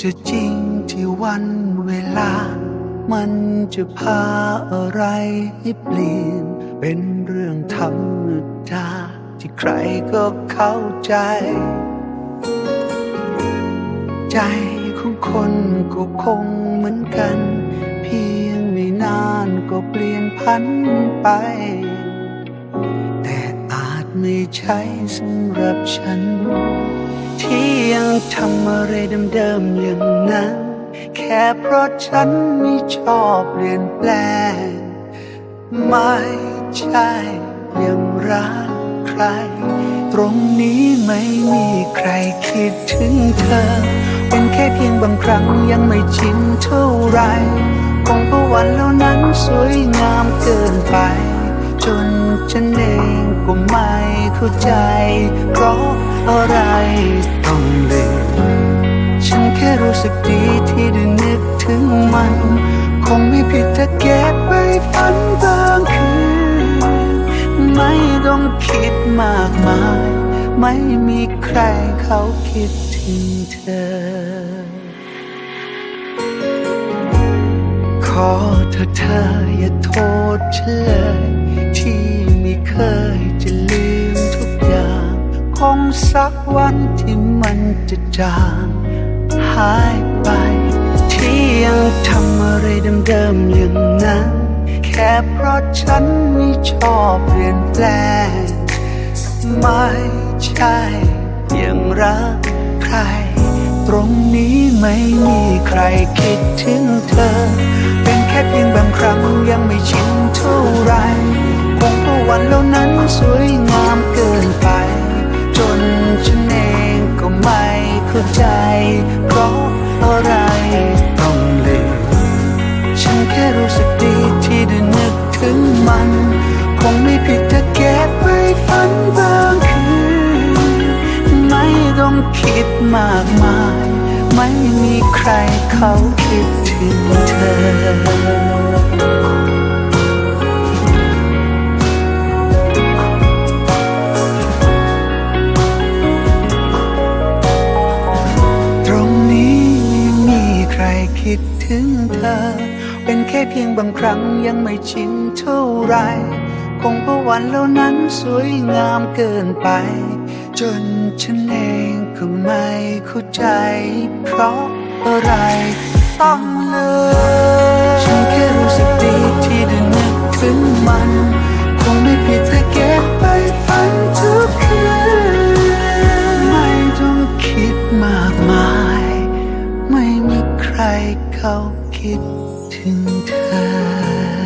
จะจริงที่วันเวลา มันจะพาอะไรให้เปลี่ยน เป็นเรื่องธรรมดาที่ใครก็เข้าใจ ใจของคนก็คงเหมือนกัน เพียงไม่นานก็เปลี่ยนพันไป แต่อาจไม่ใช่สำหรับฉัน ทำอะไรเดิมๆอย่างนั้น แค่เพราะฉันไม่ชอบเปลี่ยนแปลง ไม่ใช่ยังรักใคร ตรงนี้ไม่มีใครคิดถึงเธอ เป็นแค่เพียงบางครั้งยังไม่ชินเท่าไหรคงเพราะวันแล้วนั้นสวยงามเกินไป จนฉันเอง ก็ไม่เข้าใจ เพราะอะไรต้องเลืมฉันแค่รู้สึกดีที่ได้นึกถึงมัน คงไม่ผิดถ้าเก็บไปฝันบางคืน ไม่ต้องคิดมากมาย ไม่มีใครเขาคิดถึงเธอขอเธอเธออย่าโทษฉันเลยที่ไม่เคย สักวันที่มันจะจางหายไป ที่ยังทำอะไรเดิมๆอย่างนั้น แค่เพราะฉันไม่ชอบเปลี่ยนแปลง ไม่ใช่ยังรักใคร ตรงนี้ไม่มีใครคิดถึงเธอ เป็นแค่เพียงบางครั้งยังไม่ชินเท่าไรคงเพราะวันเหล่านั้นสว มากมาย ไม่มีใครเขาคิดถึงเธอตรงนี้ไม่มีใครคิดถึงเธอ เป็นแค่เพียงบางครั้งยังไม่ชินเท่าไห คงพระวันเหล่านั้นสวยงามเกินไป จนฉันเองก็ไม่เข้าใจ เพราะอะไรต้องเลิกฉันแค่รู้สึกดีที่ได้นึกถึงมัน คงไม่ผิดถ้าเก็บไปฝันทุกคืนไม่ต้องคิดมากมาย ไม่มีใครเขาคิดถึงเธอ